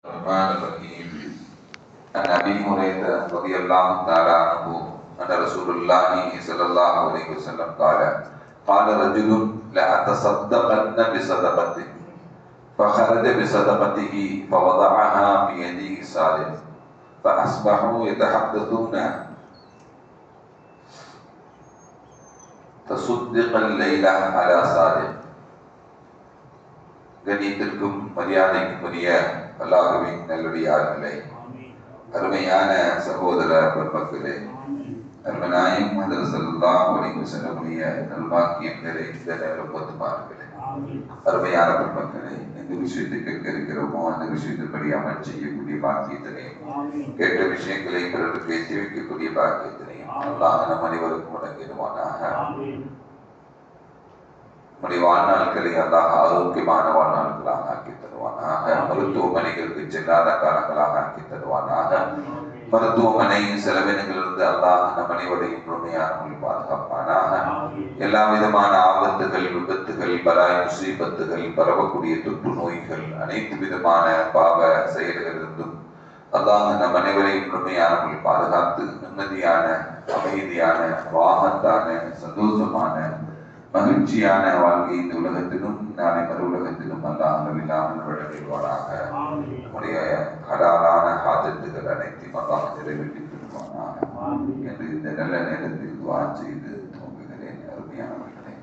الرحمن الرحيم عن ابي هريره رضي الله تعالى عنه ان رسول الله صلى الله عليه وسلم قال قال رجل لاتصدقن بصدقته فخرج بصدقته فوضعها في يده صالح فاصبحوا يتحدثون تصدق الليله على صالح கண்ணியத்திற்கும் மரியாதைக்கும் உரிய அல்லாஹுவின் நல்லடியார்களே அருமையான சகோதர பெருமக்களே அருமநாயம் மதர் சல்லாஹ் அலைஹி செல்லக்கூடிய நல்வாக்கியம் நிறைந்த நெருப்பத்துமார்களே அருமையான பெருமக்களே எந்த விஷயத்தை கேட்க இருக்கிறோமோ அந்த விஷயத்தின்படி அமல் செய்யக்கூடிய பாக்கியத்தினையும் கேட்ட விஷயங்களை பிறருக்கு எத்தி வைக்கக்கூடிய பாக்கியத்தினையும் அல்லாஹ் நம் அனைவருக்கும் வழங்கிடுவானாக. நம்முடைய வாழ்நாட்களை அல்லாஹ் ஆரோக்கியமான வாழ்நாட்களாக ஆக்கி தருவானாக மருத்துவமனைகளுக்கு செல்லாத காலங்களாக ஆக்கி தருவானாக மருத்துவமனை செலவினங்களிலிருந்து அல்லாஹ் நம் அனைவரையும் முழுமையானவர்கள் பாதுகாப்பானாக எல்லா விதமான ஆபத்துகள் விபத்துகள் பலாய் முசீபத்துகள் பரவக்கூடிய தொற்று நோய்கள் அனைத்து விதமான பாவ செயல்களிலிருந்தும் அல்லாஹ் நம் அனைவரையும் முழுமையானவர்கள் பாதுகாத்து நிம்மதியான அமைதியான வாகத்தான சந்தோஷமான மகிழ்ச்சியான வாழ்க்கை இந்த உலகத்திலும் நாளை மறு உலகத்திலும் அல்லாஹ் அளவில்லாமல் வழங்குவாராக நம்முடைய ஹலாலான ஹாஜத்துகள் அனைத்தையும் அல்லாஹ் நிறைவேற்றி தருவானாக என்று இந்த நல்ல நேரத்தில் துவா செய்து துவங்குகிறேன். அருமையானவர்களே.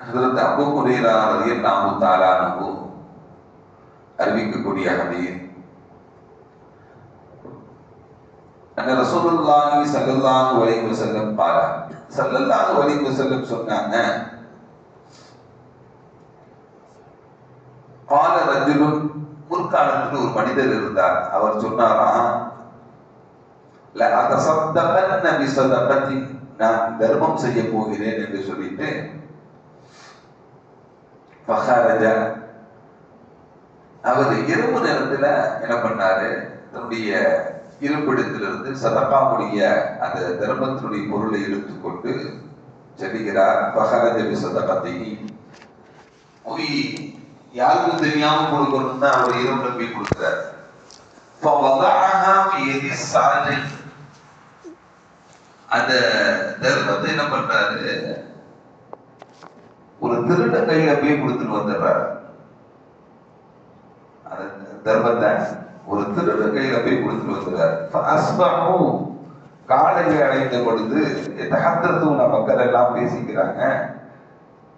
ஹஜரத் அபூ ஹுரைரா ரலியல்லாஹு தஆலா அன்ஹு அறிவிக்கக்கூடிய ஹதீஸ் அங்க ரசூலுல்லாஹி ஸல்லல்லாஹு அலைஹி வஸல்லம் சொன்னாங்க பால முற்காலத்தில் ஒரு மனிதர் இருந்தார். அவர் சொன்னாராம் லஅதசத்தகன்ன பிசதகத்தி நான் தர்மம் செய்ய போகிறேன் என்று சொல்லிட்டு ஃபஹரஜ. அவர் இரவு நேரத்துல என்ன பண்ணாரு தன்னுடைய இருப்பிடத்திலிருந்து சதகாவுடைய அந்த தர்மத்தினுடைய பொருளை எடுத்துக்கொண்டு செல்கிறார். பகரஜபி சதகத்தை போய் யாருக்கும் தெரியாம கொடுக்கணும் தான் அவர் இரவு நம்பி கொடுக்கிறார். அந்த தர்மத்தை என்ன பண்றாரு? ஒரு திருட கையில போய் கொடுத்துட்டு வந்துடுறாரு. அந்த தர்மத்தை ஒரு திருடன் கையில போய் கொடுத்துட்டு வந்துடுறாரு காலையை அடைந்த பொழுது தகத்தத்துவன மக்கள் எல்லாம் பேசிக்கிறாங்க.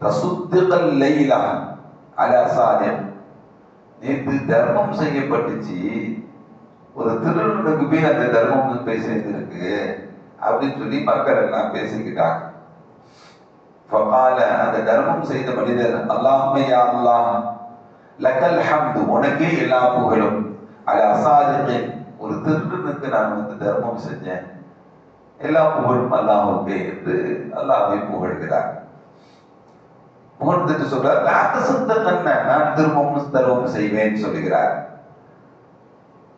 தசுத்துகள் லைலா அலசாயம் நேற்று தர்மம் செய்யப்பட்டுச்சு. ஒரு திருடனுக்கு போய் அந்த தர்மம் போய் சேர்ந்திருக்கு அப்படின்னு சொல்லி மக்கள் எல்லாம் பேசிக்கிட்டாங்க. அந்த தர்மம் செய்த மனிதர் அல்லாமையா அல்லாம் லக்கல் ஹம்து. உனக்கே எல்லா புகழும். அது அசாதிகின் ஒரு திருடனுக்கு நான் வந்து தர்மம் செஞ்சேன். எல்லா புகழும் அல்லாஹுக்கு என்று அல்லாஹை புகழ்கிறார். புகழ்ந்துட்டு சொல்றார் லாத்த சந்த கண்ண நான் திரும்பவும் தர்மம் செய்வேன் சொல்லுகிறார்.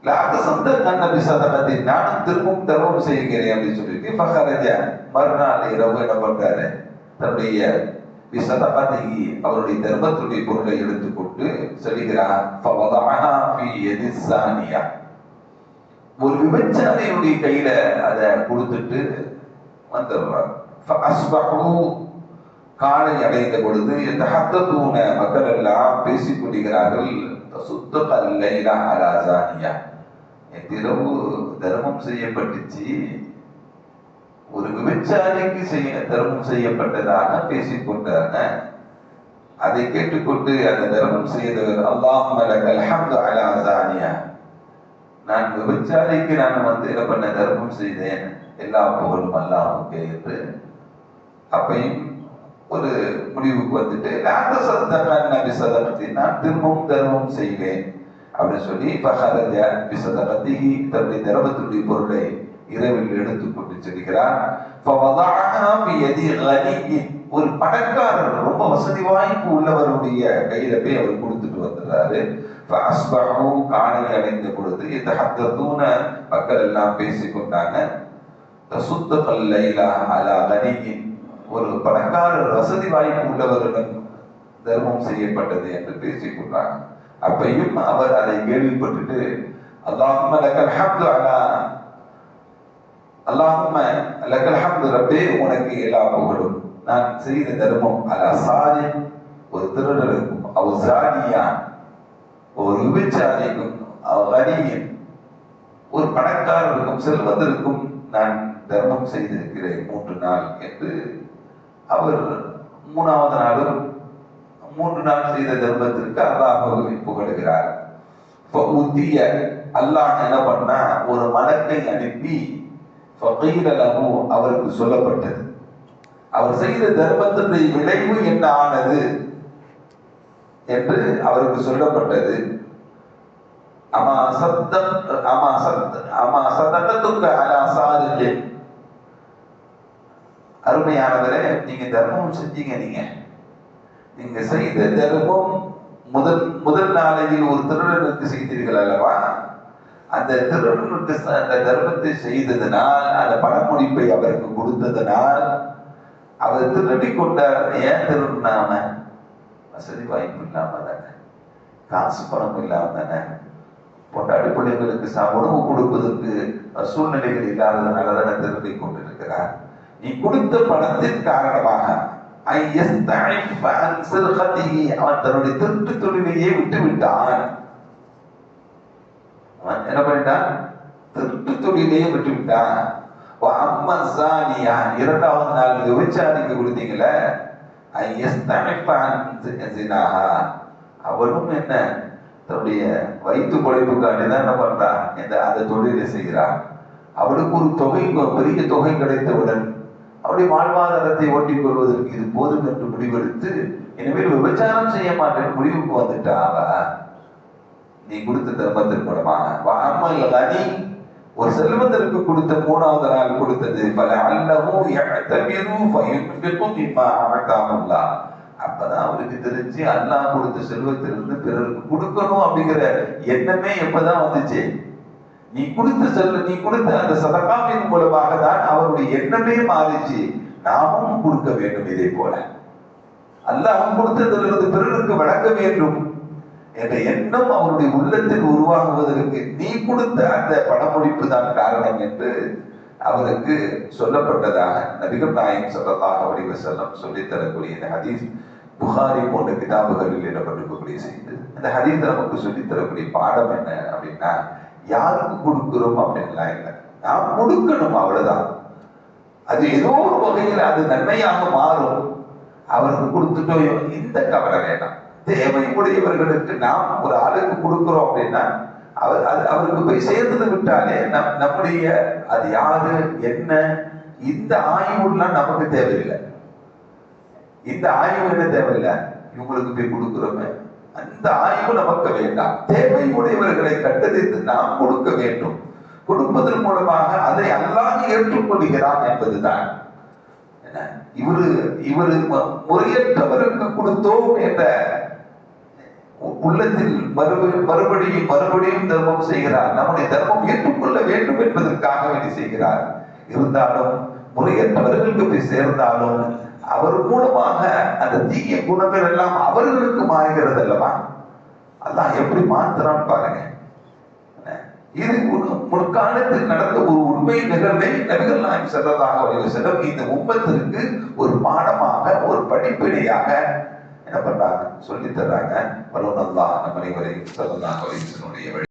லாத்த சந்த கண்ண பிசதகத்தை நானும் திரும்பவும் தர்மம் செய்கிறேன் அப்படின்னு சொல்லிட்டு மறுநாள் இரவு என்ன பண்றாரு? தன்னுடைய பிசதகத்தை அவருடைய தர்மத்துடைய பொருளை எடுத்துக்கொண்டு சொல்லுகிறார் ஒரு விபச்சாரியுடைய கையில அதை கொடுத்துட்டு வந்துடுறார் காலை அடைந்த பொழுது தஹத்தூன மக்கள் எல்லாம் பேசிக் கொள்கிறார்கள் சுத்த கல்லைலா அலாசானியா இரவு தர்மம் செய்யப்பட்டுச்சு ஒரு விபச்சாரிக்கு செய்ய தர்மம் செய்யப்பட்டதாக பேசிக் கொண்டாங்க. அதை கேட்டுக்கொண்டு அந்த தர்மம் செய்தவர் அல்லாஹ் மலக்கல் ஹம்து நான் விபச்சாரிக்கு நான் வந்து என்ன பண்ண தர்மம் செய்தேன். எல்லா புகழும் அல்லாஹுக்கு என்று அப்பையும் ஒரு முடிவுக்கு வந்துட்டு அந்த சதகான் நபி நான் திரும்பவும் தர்மம் செய்வேன். அப்படின்னு சொல்லி பஹரஜ பிசதகத்தி தன்னுடைய தர்மத்தினுடைய பொருளை இரவில் எடுத்துக்கொண்டு செல்கிறார் ஒரு பணக்காரர் ரொம்ப வசதி வாய்ப்பு உள்ளவருடைய கையில போய் அவர் கொடுத்துட்டு வந்துடுறாரு. காணி அடைந்த பொழுது இந்த ஹத்தூன மக்கள் எல்லாம் பேசிக்கொண்டாங்க சுத்த பல்லைலா அலா கனியின் ஒரு பணக்காரர் வசதி வாய்ப்பு உள்ளவரிடம் தர்மம் செய்யப்பட்டது என்று பேசிக்கொண்டாங்க அப்பையும் அவர் அதை கேள்விப்பட்டுட்டு அல்லாஹ் லக்கல் ஹம்து அலா அல்லாஹும்ம லக்கல் ஹம்து ரப்பே உனக்கு எல்லா புகழும். நான் செய்த தர்மம் அலா சாரி ஒரு திருடருக்கும் அவ் ஒரு விபச்சாரிக்கும் அவ் ஒரு பணக்காரருக்கும் செல்வதற்கும் நான் தர்மம் செய்திருக்கிறேன் மூன்று நாள் என்று அவர் மூணாவது நாளும் மூன்று நாள் செய்த தர்மத்திற்கு அல்லாஹ் புகழுகிறார். ஊத்திய அல்லாஹ் என்ன பண்ணா ஒரு மலக்கை அனுப்பி அவருக்கு சொல்லப்பட்டது. அவர் செய்த தர்மத்தினுடைய விளைவு என்ன ஆனது என்று அவருக்கு சொல்லப்பட்டது. அமா சத்தம் அமா சத் அமா சதகத்துக்கு அலா சாதிக்கேன் அருமையானவரே நீங்க தர்மம் செஞ்சீங்க நீங்க. நீங்க செய்த தர்மம் முதல் முதல் நாளையில் ஒரு திருடனுக்கு செய்தீர்கள் அல்லவா? அந்த திருநூற்று அந்த தர்மத்தை செய்ததுனால் அந்த படமுடிப்பை அவருக்கு கொடுத்ததுனால் அவர் திருடி கொண்டார் ஏன் திருடினாம வசதி வாய்ப்பு இல்லாம தானே. காசு பணம் இல்லாம தானே. பொண்டாடி பிள்ளைங்களுக்கு உணவு கொடுப்பதற்கு சூழ்நிலைகள் இல்லாததுனால தானே திருடி கொண்டிருக்கிறார். நீ கொடுத்த பணத்தின் காரணமாக அவன் தன்னுடைய திருட்டு தொழிலையே விட்டு விட்டான் என்ன பண்ணிட்டான் திருட்டு தொழிலையே விட்டுவிட்டான் அம்மா சாணியா இரண்டாவது நாள் விபச்சாரிக்கு கொடுத்தீங்கள அவனும் என்ன? தன்னுடைய வயிற்று பொழைப்புக்காண்டி தான் என்ன பண்றான் இந்த அந்த தொழிலை செய்கிறான். அவளுக்கு ஒரு தொகை பெரிய தொகை கிடைத்தவுடன் அவருடைய வாழ்வாதாரத்தை ஓட்டிக் கொள்வதற்கு இது போதும் என்று முடிவெடுத்து இனிமேல் விபச்சாரம் செய்ய மாட்டேன் முடிவுக்கு வந்துட்டான் நீ கொடுத்த தர்மத்தின் மூலமாக. வாமல் கனி ஒரு செல்வந்தருக்கு கொடுத்த மூணாவது நாள் கொடுத்தது. பல அல்லவும் எத்தமிரும் பயன்பெற்றும் இம்மா அமைக்காமல்லா அப்பதான் அவருக்கு தெரிஞ்சு அல்லாஹ் கொடுத்த செல்வத்திலிருந்து பிறருக்கு கொடுக்கணும் அப்படிங்கிற எண்ணமே எப்பதான் வந்துச்சு? நீ கொடுத்த செல்வ நீ கொடுத்த அந்த சதகாவின் மூலமாக தான் அவருடைய எண்ணமே மாறிச்சு. நாமும் கொடுக்க வேண்டும் இதே போல. அல்லாஹ் கொடுத்ததிலிருந்து பிறருக்கு வழங்க வேண்டும். என்ற எண்ணம் அவருடைய உள்ளத்தில் உருவாகுவதற்கு நீ கொடுத்த அந்த பணமொழிப்பு தான் காரணம் என்று அவருக்கு சொல்லப்பட்டதாக நபிகள் நாயம் சொல்லதாக வடிவ செல்லம் சொல்லித் தரக்கூடிய இந்த ஹதீஸ் புகாரி போன்ற கிதாபுகளில் இடப்பட்டிருக்கக்கூடிய செய்து. அந்த ஹதீஸ் நமக்கு சொல்லித் தரக்கூடிய பாடம் என்ன அப்படின்னா யாருக்கு கொடுக்கிறோம் அப்படின்லாம் இல்லை. நாம் கொடுக்கணும் அவ்வளவுதான். அது ஏதோ ஒரு வகையில் அது நன்மையாக மாறும். அவருக்கு கொடுத்துட்டோ இந்த கவலை வேண்டாம். தேவை உடையவர்களுக்கு நாம் ஒரு ஆளுக்கு கொடுக்கிறோம் அப்படின்னா அவர் அது அவருக்கு போய் சேர்ந்து விட்டாலே நம் நம்முடைய அது யாரு என்ன இந்த ஆய்வுலாம் நமக்கு தேவையில்லை. இந்த ஆய்வு என்ன தேவையில்லை? இவங்களுக்கு போய் கொடுக்கிறோமே. அந்த ஆய்வு நமக்கு வேண்டாம். தேவை உடையவர்களை கண்டறிந்து நாம் கொடுக்க வேண்டும். கொடுப்பதன் மூலமாக அதை அல்லாஹ் ஏற்றுக்கொள்கிறான் என்பதுதான். இவரு இவரு முறையற்றவருக்கு கொடுத்தோம் என்ற உ- உள்ளத்தில் மறுபடியும் மறுபடியும் மறுபடியும் தர்மம் செய்கிறார். நம்முடைய தர்மம் ஏற்றுக்கொள்ள வேண்டும் என்பதற்காக வேண்டி செய்கிறார். இருந்தாலும் முறையற்றவர்களுக்கு போய் சேர்ந்தாலும் அவர் மூலமாக அந்த தீய குணங்கள் எல்லாம் அவர்களுக்கு மாறுகிறது அல்லவா? அதான் எப்படி மாத்துறான்னு பாருங்க. இது ஒரு முற்காலத்தில் நடந்த ஒரு உண்மை நிகழ்வை நபிகள் நாயம் செல்லதாக செல்லும் இந்த உம்மத்திற்கு ஒரு பாடமாக ஒரு படிப்பினையாக என்ன பண்றாங்க சொல்லித் தர்றாங்க. வல்லுநல்லா நம்ம அனைவரையும் செல்லதாக வழி